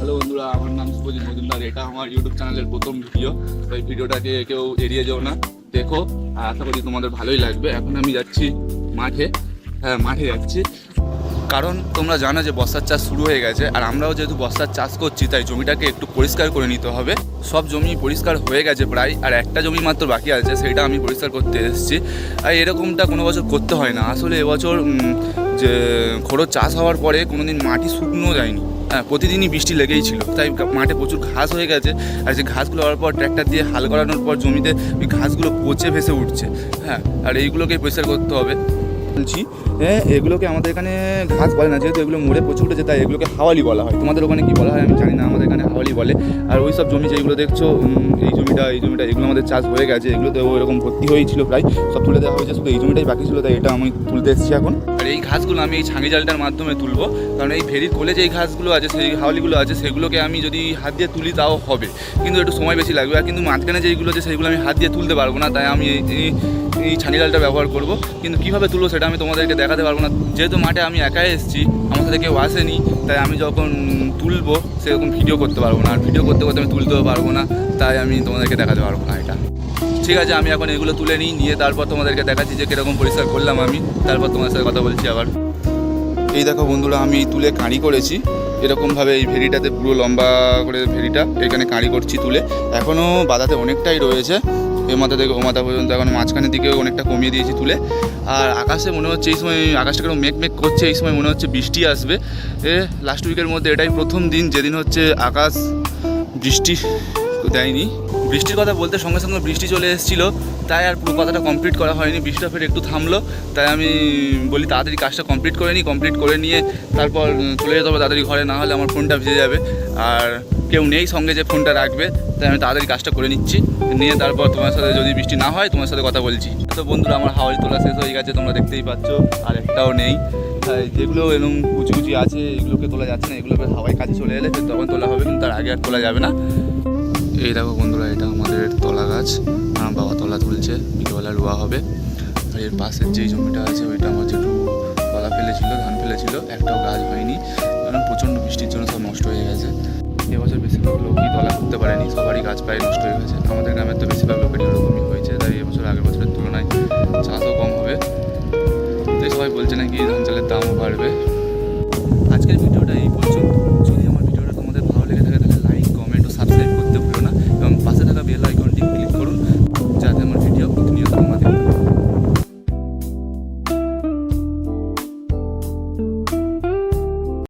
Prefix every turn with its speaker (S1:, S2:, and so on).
S1: Hello বন্ধুরা, আমার নাম শুভজিৎ মজুমদার। এটা আমার ইউটিউব চ্যানেলের প্রথম ভিডিও তো এই ভিডিওটাকে কেউ এড়িয়ে যাও না। দেখো, আর আশা করি তোমাদের ভালোই লাগবে। এখন আমি যাচ্ছি মাঠে। হ্যাঁ মাঠে যাচ্ছি। কারণ তোমরা জানো যে বর্ষার চাষ শুরু হয়ে গেছে, আর আমরাও যেহেতু বর্ষার চাষ করছি, তাই জমিটাকে একটু পরিষ্কার করে নিতে হবে। সব জমি পরিষ্কার হয়ে গেছে প্রায়, আর একটা জমি মাত্র বাকি আছে, সেটা আমি পরিষ্কার করতে এসেছি। আর এরকমটা কোনো বছর করতে হয় না। আসলে এবছর যে খোড়ো চাষ হওয়ার পরে কোনোদিন মাটি শুকনো যায়নি। হ্যাঁ প্রতিদিনই বৃষ্টি লেগেই ছিল। তাই মাঠে প্রচুর ঘাস হয়ে গেছে। আর সেই ঘাসগুলো হওয়ার পর ট্র্যাক্টর দিয়ে হাল করানোর পর জমিতে ওই ঘাসগুলো পচে ভেসে উঠছে। হ্যাঁ আর এইগুলোকেই পরিষ্কার করতে হবে। বলছি হ্যাঁ এগুলোকে আমাদের এখানে ঘাস বলে না, যেহেতু এগুলো মরে প্রচুর উঠেছে, তাই এগুলোকে হাওয়ালি বলা হয়। তোমাদের ওখানে কি বলা হয়? আমি জানি না, আমাদের এখানে হাওয়ালি বলে। আর ওই সব জমি যেগুলো দেখছ এই জমিটা এই জমিটা, এগুলো আমাদের চাষ হয়ে গেছে। এগুলোতে এরকম ভর্তি হয়েছিল প্রায়, সব তুলে দেওয়া হয়েছে। শুধু এই জমিটাই বাকি ছিল, তাই এটা আমি তুলতে এসেছি এখন। আর এই ঘাসগুলো আমি এই ছাঙি জালটার মাধ্যমে তুলবো। কারণ এই ভেরির কোলে যে ঘাসগুলো আছে, সেই হাওয়ালিগুলো আছে, সেগুলোকে আমি যদি হাত দিয়ে তুলি, তাও হবে। কিন্তু একটু সময় বেশি লাগবে। আর কিন্তু মাঝখানে যেইগুলো আছে, সেইগুলো আমি হাত দিয়ে তুলতে পারব না, তাই আমি এই- এই ছানি জালটা ব্যবহার করব। কিন্তু কীভাবে তুলবো সেটা আমি তোমাদেরকে দেখাতে পারব না। যেহেতু মাঠে আমি একাই এসেছি, আমার সাথে কেউ আসেনি, তাই আমি যখন তুলবো, সেরকম ভিডিও করতে পারব না। আর ভিডিও করতে করতে আমি তুলতেও পারব না, তাই আমি তোমাদেরকে দেখাতে পারব না এটা। ঠিক আছে, আমি এখন এগুলো তুলে নিই, নিয়ে তারপর তোমাদেরকে দেখাচ্ছি যে কীরকম পরিষ্কার করলাম আমি। তারপর তোমাদের সাথে কথা বলছি আবার। এই দেখো বন্ধুরা, আমি তুলে কাঁড়ি করেছি। এরকমভাবে এই ভেরিটাতে পুরো লম্বা করে ভেরিটা এখানে কাঁড়ি করছি তুলে। এখনও বাধাতে অনেকটাই রয়েছে। এ মাথা থেকে ও মাথা পর্যন্ত এখন মাঝখানের দিকেও অনেকটা কমিয়ে দিয়েছি তুলে। আর আকাশে মনে হচ্ছে এই সময় আকাশটা কেন মেঘ মেঘ করছে, এই সময় মনে হচ্ছে বৃষ্টি আসবে। এ লাস্ট উইকের মধ্যে এটাই প্রথম দিন, যেদিন হচ্ছে আকাশ বৃষ্টি দেয়নি। বৃষ্টির কথা বলতে সঙ্গে সঙ্গে বৃষ্টি চলে এসেছিল, তাই আর পুরো কথাটা কমপ্লিট করা হয়নি। বৃষ্টিটা ফের একটু থামলো, তাই আমি বলি তাড়াতাড়ি কাজটা কমপ্লিট করে নিই কমপ্লিট করে নিয়ে তারপর চলে যেতে হবে তাড়াতাড়ি ঘরে, না হলে আমার ফোনটা ভিজে যাবে। আর কেউ নেই সঙ্গে যে ফোনটা রাখবে, তাই আমি তাড়াতাড়ি কাজটা করে নিচ্ছি। নিয়ে তারপর তোমার সাথে যদি বৃষ্টি না হয়, তোমার সাথে কথা বলছি। তো বন্ধুরা, আমার হাওয়াই তোলা শেষ হয়ে গেছে, তোমরা দেখতেই পাচ্ছ, আর একটাও নেই। তাই যেগুলো এরকম কুচি কুচি আছে, এগুলোকে তোলা যাচ্ছে না এগুলোকে হাওয়াই কাছে চলে এলে তখন তোলা হবে, কিন্তু তার আগে আর তোলা যাবে না। এই দেখো বন্ধুরা, এটা আমাদের তলা গাছ। আমার বাবা তলা তুলছে, বিকেলবেলা রোয়া হবে। আর এর পাশের যেই জমিটা আছে, ওইটা আমার যেটু তলা ফেলেছিল, ধান ফেলেছিল। একটাও গাছ হয়নি। কারণ প্রচণ্ড বৃষ্টির জন্য সব নষ্ট হয়ে গেছে। এবছর বেশিরভাগ লোকই তলা করতে পারেনি, সবারই গাছ প্রায় নষ্ট হয়ে গেছে। আমাদের গ্রামের তো বেশিরভাগ লোকেরই ওরকমই হয়েছে, তাই এবছর আগের বছরের তুলনায় চাষও কম হবে। তাই সবাই বলছে নাকি ধান চালের দামও বাড়বে। আজকের পর্যন্ত